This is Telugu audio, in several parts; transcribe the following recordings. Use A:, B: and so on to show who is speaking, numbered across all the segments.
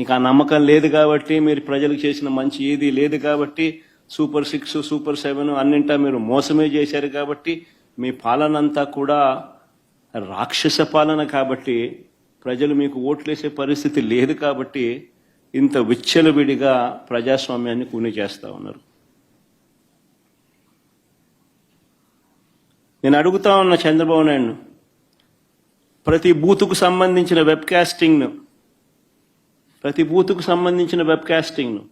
A: నీకు ఆ నమ్మకం లేదు కాబట్టి మీరు ప్రజలకు చేసిన మంచి ఏది లేదు కాబట్టి సూపర్ సిక్స్ సూపర్ సెవెన్ అన్నింటా మీరు మోసమే చేశారు కాబట్టి మీ పాలన అంతా కూడా రాక్షస పాలన కాబట్టి ప్రజలు మీకు ఓట్లేసే పరిస్థితి లేదు కాబట్టి ఇంత విచ్చలవిడిగా ప్రజాస్వామ్యాన్ని కూని చేస్తా ఉన్నారు. నేను అడుగుతా ఉన్న చంద్రబాబు నాయుడు ప్రతి బూతుకు సంబంధించిన వెబ్కాస్టింగ్ను ప్రతి బూతుకు సంబంధించిన వెబ్ కాస్టింగ్ను.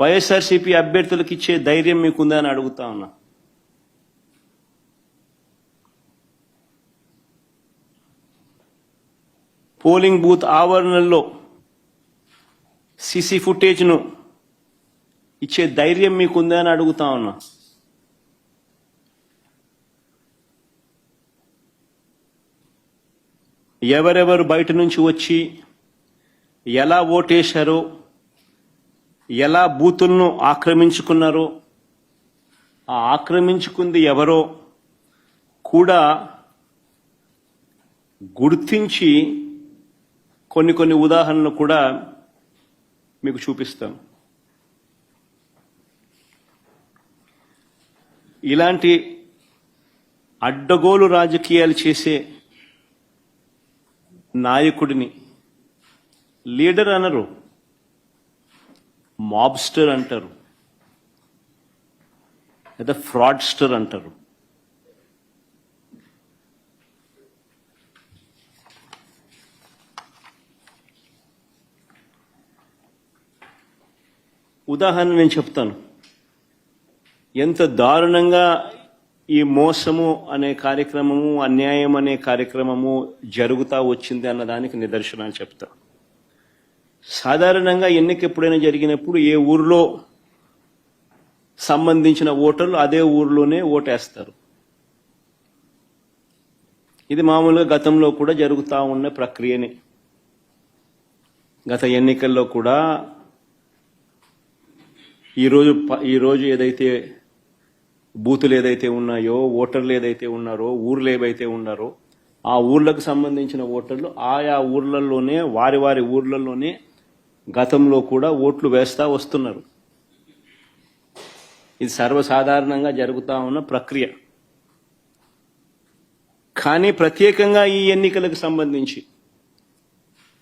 A: వైఎస్ఆర్సీపీ అభ్యర్థులకు ఇచ్చే ధైర్యం మీకుందా అని అడుగుతా ఉన్నా. పోలింగ్ బూత్ ఆవరణల్లో సీసీ ఫుటేజ్ను ఇచ్చే ధైర్యం మీకుందా అని అడుగుతా ఉన్నా. ఎవరెవరు బయట నుంచి వచ్చి ఎలా ఓటేశారో ఎలా బూతులను ఆక్రమించుకున్నారో ఆ ఆక్రమించుకుంది ఎవరో కూడా గుర్తించి కొన్ని కొన్ని ఉదాహరణలు కూడా మీకు చూపిస్తాం. ఇలాంటి అడ్డగోలు రాజకీయాలు చేసే నాయకుడిని. లీడర్ అనరు. మాబ్స్టర్ అంటారు. లేదా ఫ్రాడ్స్టర్ అంటారు. ఉదాహరణ నేను చెప్తాను. ఎంత దారుణంగా ఈ మోసము అనే కార్యక్రమము అన్యాయం అనే కార్యక్రమము జరుగుతా వచ్చింది అన్న దానికి నిదర్శనాలు చెప్తా. సాధారణంగా ఎన్నిక ఎప్పుడైనా జరిగినప్పుడు ఏ ఊరిలో సంబంధించిన ఓటర్లు అదే ఊరిలోనే ఓటేస్తారు. ఇది మామూలుగా గతంలో కూడా జరుగుతూ ఉన్న ప్రక్రియనే. గత ఎన్నికల్లో కూడా ఈరోజు ప- ఈరోజు ఏదైతే బూతులు ఏదైతే ఉన్నాయో ఓటర్లు ఏదైతే ఉన్నారో ఊర్లు ఏవైతే ఉన్నారో ఆ ఊర్లకు సంబంధించిన ఓటర్లు ఆయా ఊర్లలోనే వారి వారి ఊర్లలోనే గతంలో కూడా ఓట్లు వేస్తూ వస్తున్నారు. ఇది సర్వసాధారణంగా జరుగుతూ ఉన్న ప్రక్రియ. కానీ ప్రత్యేకంగా ఈ ఎన్నికలకు సంబంధించి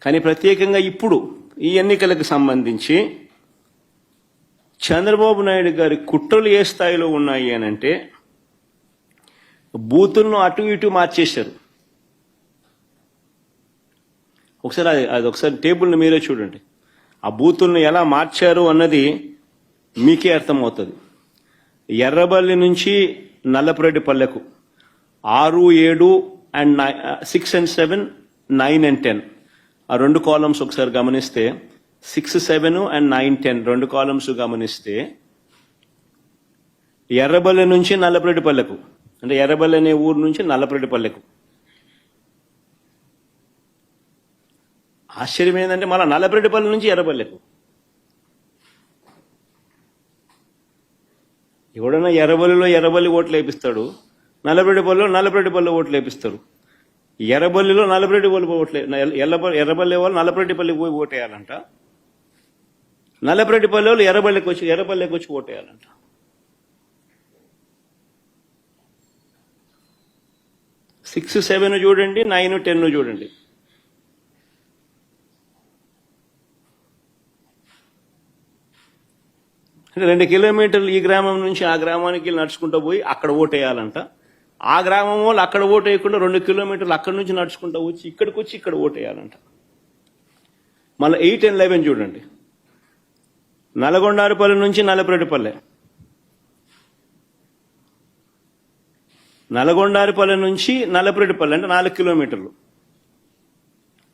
A: కానీ ప్రత్యేకంగా ఇప్పుడు ఈ ఎన్నికలకు సంబంధించి చంద్రబాబు నాయుడు గారి కుట్రలు ఏ స్థాయిలో ఉన్నాయి అని అంటే బూతులను అటు ఇటు మార్చేశారు. ఒకసారి అది అది ఒకసారి టేబుల్ని మీరే చూడండి. ఆ బూతులను ఎలా మార్చారు అన్నది మీకే అర్థమవుతుంది. ఎర్రబల్లి నుంచి నల్లపురెడ్డి పల్లెకు ఆరు ఏడు and six and seven nine and ten ఆ రెండు కాలమ్స్ ఒకసారి గమనిస్తే six seven and nine ten. రెండు కాలమ్స్ గమనిస్తే ఎర్రబల్లి నుంచి నల్లపరెడ్డిపల్లెకు అంటే ఎర్రబల్లి అనే ఊరు నుంచి నల్లపరెడ్డిపల్లెకు ఆశ్చర్యం ఏంటంటే మళ్ళీ నల్లపురెడ్డిపల్లి నుంచి ఎర్రబల్లెకు. ఎవడన్నా ఎర్రబల్లిలో ఎర్రబల్లి ఓట్లు వేపిస్తాడు నల్లపరెడ్డిపల్లిలో నల్లపరెడ్డిపల్లి ఓట్లు వేపిస్తారు ఎర్రబల్లిలో నల్లబరెడ్డి వాళ్ళు ఓట్లే ఎర్రబల్లి ఎర్రబల్లి వాళ్ళు నల్లబరెడ్డిపల్లి పోయి ఓటేయాలంట. నల్లబరెడ్డిపల్లి వాళ్ళు ఎర్రబల్లికి వచ్చి ఎర్రబల్లికి వచ్చి ఓటేయాలంట సిక్స్ సెవెన్ చూడండి నైన్ టెన్ చూడండి. అంటే రెండు కిలోమీటర్లు ఈ గ్రామం నుంచి ఆ గ్రామానికి వెళ్ళి నడుచుకుంటూ పోయి అక్కడ ఓటేయాలంట. ఆ గ్రామం వాళ్ళు అక్కడ ఓటు రెండు కిలోమీటర్లు అక్కడ నుంచి నడుచుకుంటూ వచ్చి ఇక్కడికి వచ్చి ఇక్కడ ఓటేయాలంట. మళ్ళీ ఎయిట్ అండ్ లెవెన్ చూడండి. నల్గొండారుపల్లి నుంచి నల్లపురెడ్డిపల్లె. నల్గొండారుపల్లి నుంచి నల్లపురెడ్డిపల్లి అంటే నాలుగు కిలోమీటర్లు.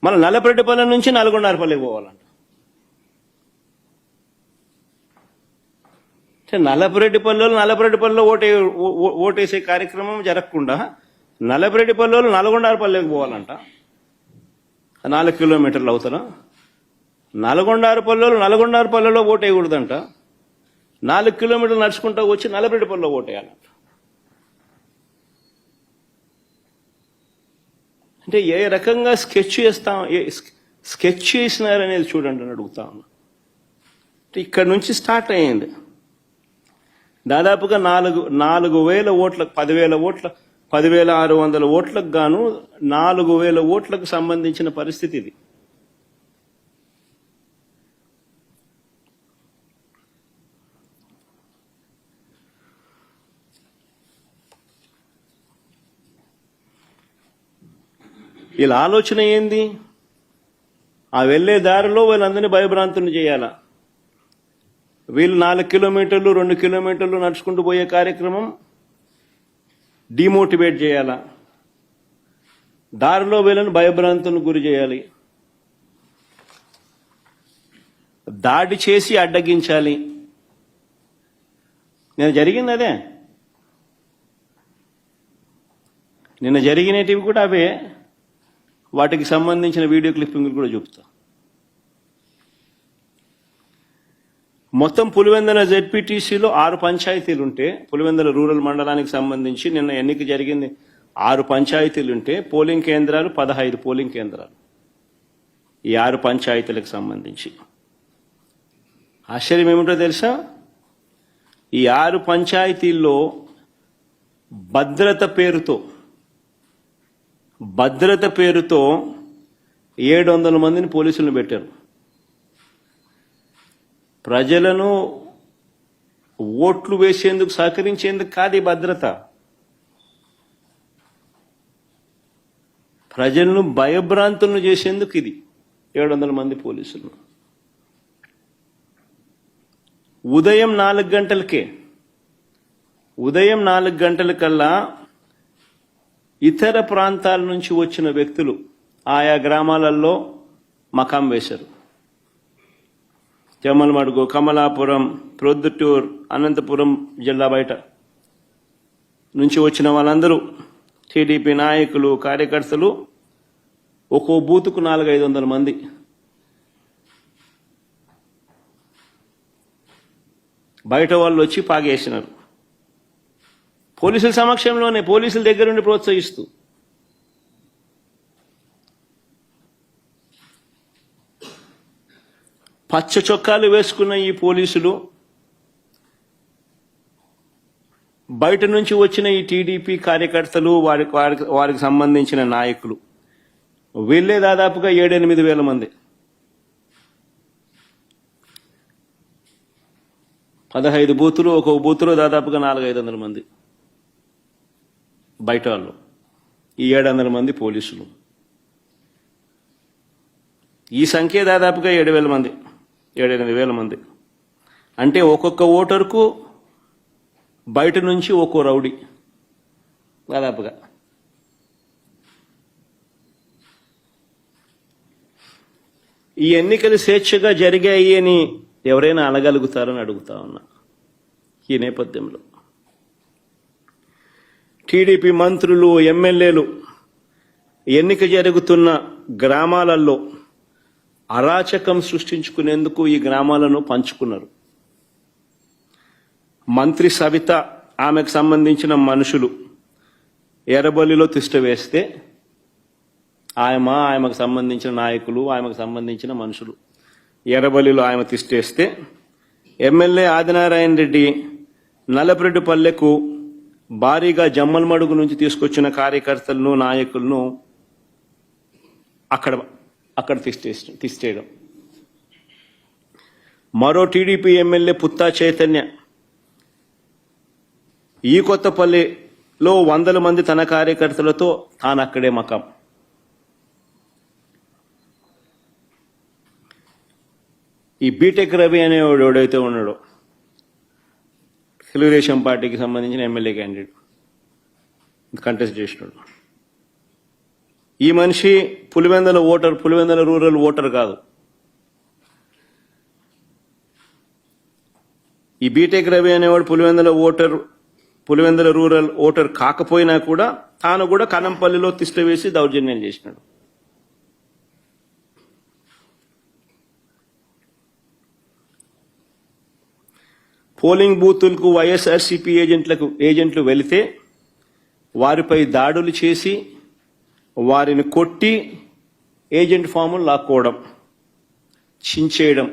A: మన నల్లపురెడ్డిపల్లి నుంచి నల్గొండారుపల్లికి పోవాలంట. అంటే నల్లపురెడ్డిపల్లిలో నల్లపురెడ్డిపల్లిలో ఓటే ఓ- ఓటేసే కార్యక్రమం జరగకుండా నల్లపురెడ్డిపల్లిలో నల్గొండారుపల్లికి పోవాలంట. నాలుగు కిలోమీటర్లు అవుతారా నల్గొండారుపల్లిలో నల్గొండారుపల్లిలో ఓటు వేయకూడదంట నాలుగు కిలోమీటర్లు నడుచుకుంటూ వచ్చి నల్లపురెడ్డిపల్లిలో ఓటేయాలంట. అంటే ఏ రకంగా స్కెచ్ చేస్తాం ఏ స్కెచ్ చేసినారనేది చూడండి అని అడుగుతా ఉన్నా. అంటే ఇక్కడ నుంచి స్టార్ట్ అయ్యింది. దాదాపుగా నాలుగు నాలుగు వేల ఓట్ల పదివేల ఓట్ల పదివేల ఆరు వందల ఓట్లకు గాను నాలుగు వేల ఓట్లకు సంబంధించిన పరిస్థితి ఇది. వీళ్ళ ఆలోచన ఏంది? ఆ వెళ్ళే దారిలో వీళ్ళందరినీ భయభ్రాంతులు చేయాలా? వీళ్ళు నాలుగు కిలోమీటర్లు రెండు కిలోమీటర్లు నడుచుకుంటూ పోయే కార్యక్రమం డిమోటివేట్ చేయాలా? దారిలో వీళ్ళని భయభ్రాంతులకు గురి చేయాలి. దాడి చేసి అడ్డగించాలి. నేను జరిగింది అదే. నిన్న జరిగినటివి కూడా అవే. వాటికి సంబంధించిన వీడియో క్లిప్పింగ్లు కూడా చూపుతా. మొత్తం పులివెందల జెడ్పీటీసీలో ఆరు పంచాయతీలు ఉంటే పులివెందల రూరల్ మండలానికి సంబంధించి నిన్న ఎన్నిక జరిగింది ఆరు పంచాయతీలు ఉంటే పోలింగ్ కేంద్రాలు పదహైదు పోలింగ్ కేంద్రాలు. ఈ ఆరు పంచాయతీలకు సంబంధించి. ఆశ్చర్యం ఏమిటో తెలుసా? ఈ ఆరు పంచాయతీల్లో భద్రత పేరుతో భద్రత పేరుతో ఏడు వందల మందిని పోలీసులను పెట్టారు. ప్రజలను ఓట్లు వేసేందుకు సహకరించేందుకు కాదు ఈ భద్రత. ప్రజలను భయభ్రాంతులను చేసేందుకు ఇది ఏడు వందల మంది పోలీసులు. ఉదయం నాలుగు గంటలకే ఉదయం నాలుగు గంటలకల్లా ఇతర ప్రాంతాల నుంచి వచ్చిన వ్యక్తులు ఆయా గ్రామాలలో మకాం వేశారు. జమ్మలమడుగు కమలాపురం ప్రొద్దుటూర్ అనంతపురం జిల్లా బయట నుంచి వచ్చిన వాళ్ళందరూ టీడీపీ నాయకులు కార్యకర్తలు ఒక్కో బూతుకు నాలుగైదు వందల మంది. బయట వాళ్ళు వచ్చి పాగేసినారు. పోలీసుల సమక్షంలోనే పోలీసుల దగ్గర నుండి ప్రోత్సహిస్తూ. పచ్చ చొక్కాలు వేసుకున్న ఈ పోలీసులు బయట నుంచి వచ్చిన ఈ టీడీపీ కార్యకర్తలు వారికి వారికి వారికి సంబంధించిన నాయకులు. వీళ్ళే దాదాపుగా ఏడెనిమిది వేల మంది. పదహైదు బూతులు ఒక్కొక్క బూతులో దాదాపుగా నాలుగైదు వందల మంది. బయట వాళ్ళు. ఈ ఏడు వందల మంది పోలీసులు. ఈ సంఖ్య దాదాపుగా ఏడు వేల మంది ఏడెనిమిది వేల మంది. అంటే ఒక్కొక్క ఓటరుకు బయట నుంచి ఒక్కో రౌడీ. దాదాపుగా. ఈ ఎన్నికలు స్వేచ్ఛగా జరిగాయి అని ఎవరైనా అనగలుగుతారని అడుగుతా ఉన్నా ఈ నేపథ్యంలో. టీడీపీ మంత్రులు ఎమ్మెల్యేలు ఎన్నిక జరుగుతున్న గ్రామాలలో అరాచకం సృష్టించుకునేందుకు ఈ గ్రామాలను పంచుకున్నారు. మంత్రి సవిత ఆమెకు సంబంధించిన మనుషులు ఎర్రబల్లిలో తిష్ట వేస్తే ఆయమ ఆమెకు సంబంధించిన నాయకులు ఆమెకు సంబంధించిన మనుషులు ఎర్రబల్లిలో ఆమె తిష్టేస్తే ఎమ్మెల్యే ఆదినారాయణ రెడ్డి నలపరెడ్డిపల్లెకు భారీగా జమ్మల్మడుగు నుంచి తీసుకొచ్చిన కార్యకర్తలను నాయకులను అక్కడ అక్కడ తీసేయడం. తిష్టేయడం మరో టీడీపీ ఎమ్మెల్యే పుత్తా చైతన్య ఈ కొత్తపల్లిలో వందల మంది తన కార్యకర్తలతో తాను అక్కడే మకాం. ఈ బీటెక్ రవి అనేవాడు ఎవడైతే ఉన్నాడో తెలుగుదేశం పార్టీకి సంబంధించిన ఎమ్మెల్యే క్యాండిడేట్ కంటెస్ట్ చేసినాడు. ఈ మనిషి Pulivendula voter Pulivendula rural voter కాదు. ఈ బీటెక్ రవి అనేవాడు Pulivendula voter Pulivendula rural voter కాకపోయినా కూడా తాను కూడా కనంపల్లిలో తిష్ట వేసి దౌర్జన్యం చేసినాడు. పోలింగ్ బూతులకు వైఎస్ఆర్సీపీ ఏజెంట్లకు ఏజెంట్లు వెళితే వారిపై దాడులు చేసి వారిని కొట్టి ఏజెంట్ ఫాములు లాక్కోవడం చించేయడం